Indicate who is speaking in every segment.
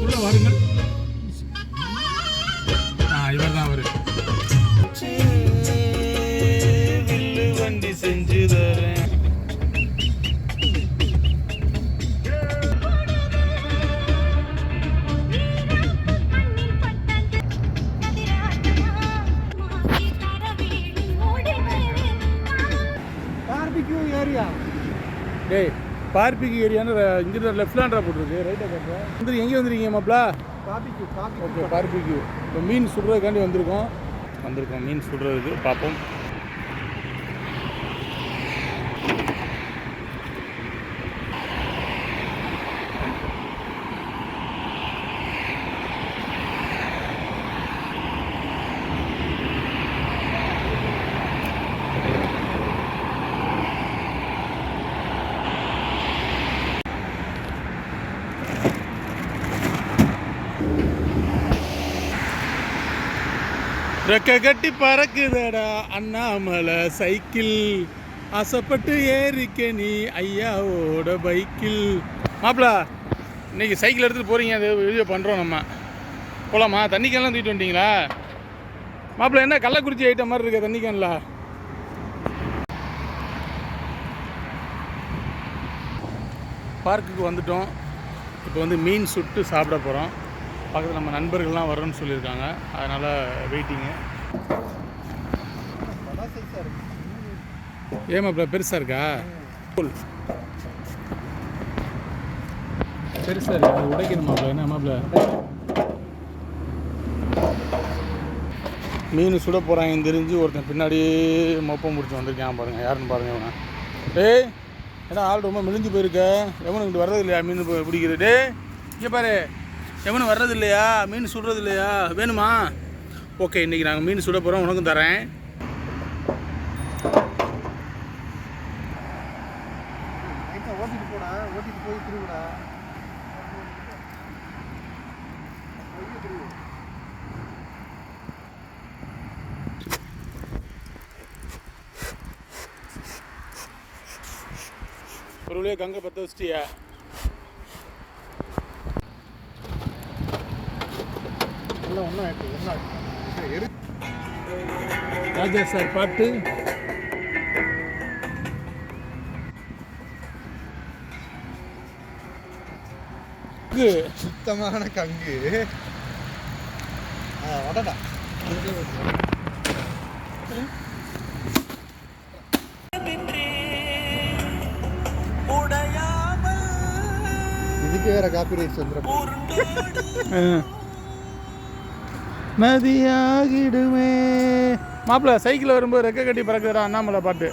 Speaker 1: உள்ள வாருங்கள். ஆ இவர் தான் அவரு.
Speaker 2: வில்லு வண்டி செஞ்சு தரேன்
Speaker 3: ஏரியா
Speaker 1: டேய் பார்பிக்கு ஏரியான்னு இங்கிட்ட லெஃப்ட் ஹேண்டரா போட்டிருக்கு. ரைட்டா கட்டுறேன் வந்து எங்கே வந்துருக்கீங்க மாப்ள?
Speaker 3: பார்பிக்யூ பார்பிக்யூ
Speaker 1: ஓகே பார்பிக்கு. இப்போ மீன் சுடுறதுக்காண்டி வந்திருக்கோம். வந்திருக்கோம் மீன் சுடுறதுக்கு. பார்ப்போம். ரெக்க கட்டி பறக்குதடா அண்ணாமலை சைக்கிள். ஆசைப்பட்டு ஏறிக்க நீ ஐயாவோட பைக்கில் மாப்பிளா இன்னைக்கு சைக்கிள் எடுத்துகிட்டு போகிறீங்க அது வீடியோ பண்ணுறோம் நம்ம. போகலாமா தண்ணி கேன்லாம் தூக்கிட்டு வந்துட்டீங்களா? மாப்பிள என்ன கள்ளக்குறிச்சி ஐட்டம் மாதிரி இருக்க தண்ணி கேன்ல பார்க்குக்கு வந்துட்டோம். இப்போ வந்து மீன் சுட்டு சாப்பிட போகிறோம் பக்கத்தில் நம்ம நண்பர்கள்லாம் வரோன்னு சொல்லியிருக்காங்க. அதனால் வெயிட்டிங்கு
Speaker 3: இருக்கு
Speaker 1: ஏமாப்ல பெருசாக இருக்கா. பெருசாக இருக்கு உடைக்கணும் மாப்பிள. என்ன மாப்பிள? மீன் சுட போகிறாங்கன்னு தெரிஞ்சு ஒருத்தன் பின்னாடியே மொப்பம் முடிச்சு வந்திருக்கான் பாருங்க. யாருன்னு பாருங்க இவன். டேய் ஏன்னா ஆள் ரொம்ப மெலிஞ்சு போயிருக்க? இங்கிட்டு வர்றது இல்லையா? மீன் பிடிக்கிறது. டேய் இங்கே பாரு. எவனும் வர்றது இல்லையா மீன் சுடுறது இல்லையா வேணுமா? ஓகே இன்றைக்கி நாங்கள் மீன் சுட போகிறோம் உனக்கும் தரேன்.
Speaker 3: ஓட்டிட்டு போடா. ஓட்டிட்டு போய் திருவிடா.
Speaker 1: ஒரு கங்கை பற்ற வச்சிட்டியா?
Speaker 3: எல்லாம் ஒன்றா இருக்கு ஒன்றா
Speaker 1: ராஜா சார் பாட்டு. இது
Speaker 3: சுத்தமான கங்கு. ஆ வடடா. இதுக்கு வேற காப்பி ரைட்ஸ் வந்துடும்
Speaker 1: நதியாகிடுமே மாப்பிள்ள சைக்கிள் வரும்போது ரெக்க கட்டி பறக்குதுடா அண்ணாமலை பாட்டு.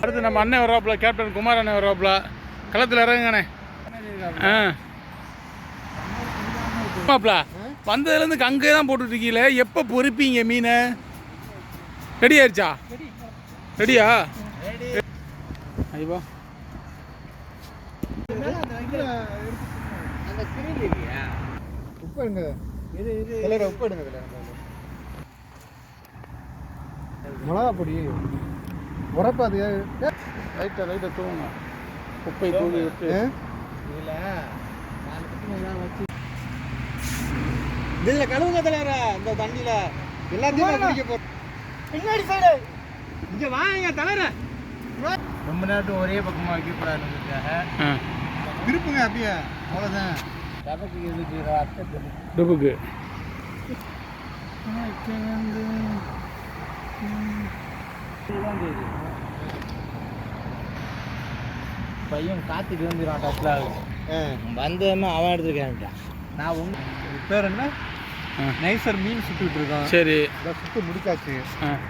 Speaker 1: அடுத்து நம்ம அண்ணன் வர்றாப்புல கேப்டன் குமார் அண்ணன் வர்றாப்புல களத்தில் இறங்குங்கண்ணே. ஆ. மாப்பிள்ள வந்ததுலேருந்து கங்கே தான் போட்டுட்டு இருக்கீங்களே எப்போ பொறிப்பீங்க மீனை? ரெடி ஆயிடுச்சா? ரெடியா ஐயோ.
Speaker 3: அந்த இது இது. கலர உப்பு எடுங்க இதில் மிளகா பொடி உரப்பா அது
Speaker 1: லைட்டாக லைட்டாக தூங்க குப்பை தூவி விட்டு.
Speaker 3: இதில் கழுவுங்க தலைவர இந்த தண்ணியில். எல்லாத்தையும் குடிக்க போகிறோம் பின்னாடி சைடு இங்கே வாங்க தலைவர.
Speaker 2: ரொம்ப நேரத்துக்கு ஒரே பக்கமாக வைக்கக்கூடாதுன்றதுக்காக
Speaker 3: திருப்புங்க அப்படியே அவ்வளோதான்
Speaker 1: டுபுக்கு.
Speaker 2: பையன் காத்துட்டு வந்துடுவான் டஸ்ல
Speaker 3: ஆ.
Speaker 2: வந்தேன்னா அவன் எடுத்துக்கான்ட்டான் நான் ஒன்று
Speaker 3: பேர் என்ன. நைசர் மீன் சுட்டுட்டு இருக்கோம்
Speaker 1: சரி.
Speaker 3: சுட்டு முடிச்சாச்சு.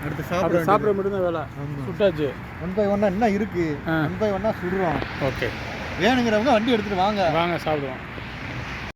Speaker 3: அடுத்து
Speaker 1: சாப்பிட
Speaker 3: சாப்பிட
Speaker 1: மட்டும்தான் வேலை. சுட்டாச்சு.
Speaker 3: ஒன் பை ஒன்னா என்ன இருக்கு. ஒன் பை ஒன்னா சுடுறோம்.
Speaker 1: ஓகே.
Speaker 3: வேணுங்கிறவங்க வண்டி எடுத்துட்டு வாங்க.
Speaker 1: வாங்க சாப்பிடுவோம்.